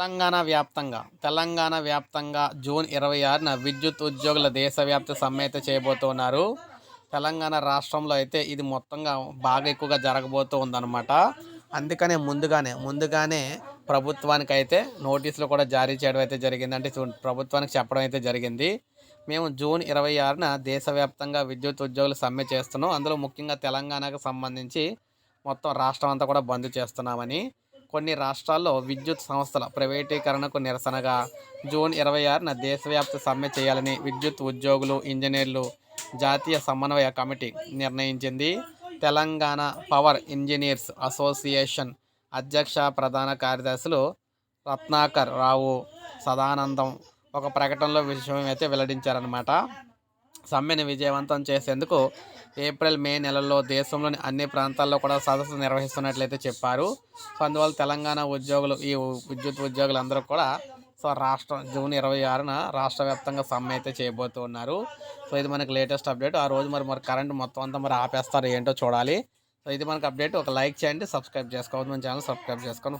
తెలంగాణ వ్యాప్తంగా తెలంగాణ వ్యాప్తంగా జూన్ ఇరవై ఆరున విద్యుత్ ఉద్యోగుల దేశవ్యాప్త సమ్మె అయితే చేయబోతున్నారు. తెలంగాణ రాష్ట్రంలో అయితే ఇది మొత్తంగా బాగా ఎక్కువగా జరగబోతూ ఉందన్నమాట. అందుకనే ముందుగానే ముందుగానే ప్రభుత్వానికి అయితే నోటీసులు కూడా జారీ చేయడం అయితే జరిగింది. అంటే ప్రభుత్వానికి చెప్పడం అయితే జరిగింది. మేము జూన్ ఇరవై ఆరున దేశవ్యాప్తంగా విద్యుత్ ఉద్యోగులు సమ్మె చేస్తున్నాం. అందులో ముఖ్యంగా తెలంగాణకు సంబంధించి మొత్తం రాష్ట్రం అంతా కూడా బంద్ చేస్తున్నామని. కొన్ని రాష్ట్రాల్లో విద్యుత్ సంస్థల ప్రైవేటీకరణకు నిరసనగా జూన్ ఇరవై ఆరున దేశవ్యాప్త సమ్మె చేయాలని విద్యుత్ ఉద్యోగులు ఇంజనీర్లు జాతీయ సమన్వయ కమిటీ నిర్ణయించింది. తెలంగాణ పవర్ ఇంజనీర్స్ అసోసియేషన్ అధ్యక్ష ప్రధాన కార్యదర్శులు రత్నాకర్ రావు సదానందం ఒక ప్రకటనలో విషయం అయితే వెల్లడించారనమాట సమ్మెను విజయవంతం చేసేందుకు ఏప్రిల్ మే నెలల్లో దేశంలోని అన్ని ప్రాంతాల్లో కూడా సదస్సు నిర్వహిస్తున్నట్లయితే చెప్పారు. సో అందువల్ల తెలంగాణ ఉద్యోగులు ఈ విద్యుత్ ఉద్యోగులందరూ కూడా సో రాష్ట్ర జూన్ ఇరవై ఆరున రాష్ట్ర వ్యాప్తంగా సమ్మె అయితే చేయబోతూ ఉన్నారు. సో ఇది మనకి లేటెస్ట్ అప్డేట్. ఆ రోజు మరి మరి కరెంట్ మొత్తం అంతా మరి ఆపేస్తారు ఏంటో చూడాలి. సో ఇది మనకు అప్డేట్. ఒక లైక్ చేయండి సబ్స్క్రైబ్ చేసుకోవద్దు. మన ఛానల్ సబ్స్క్రైబ్ చేసుకొని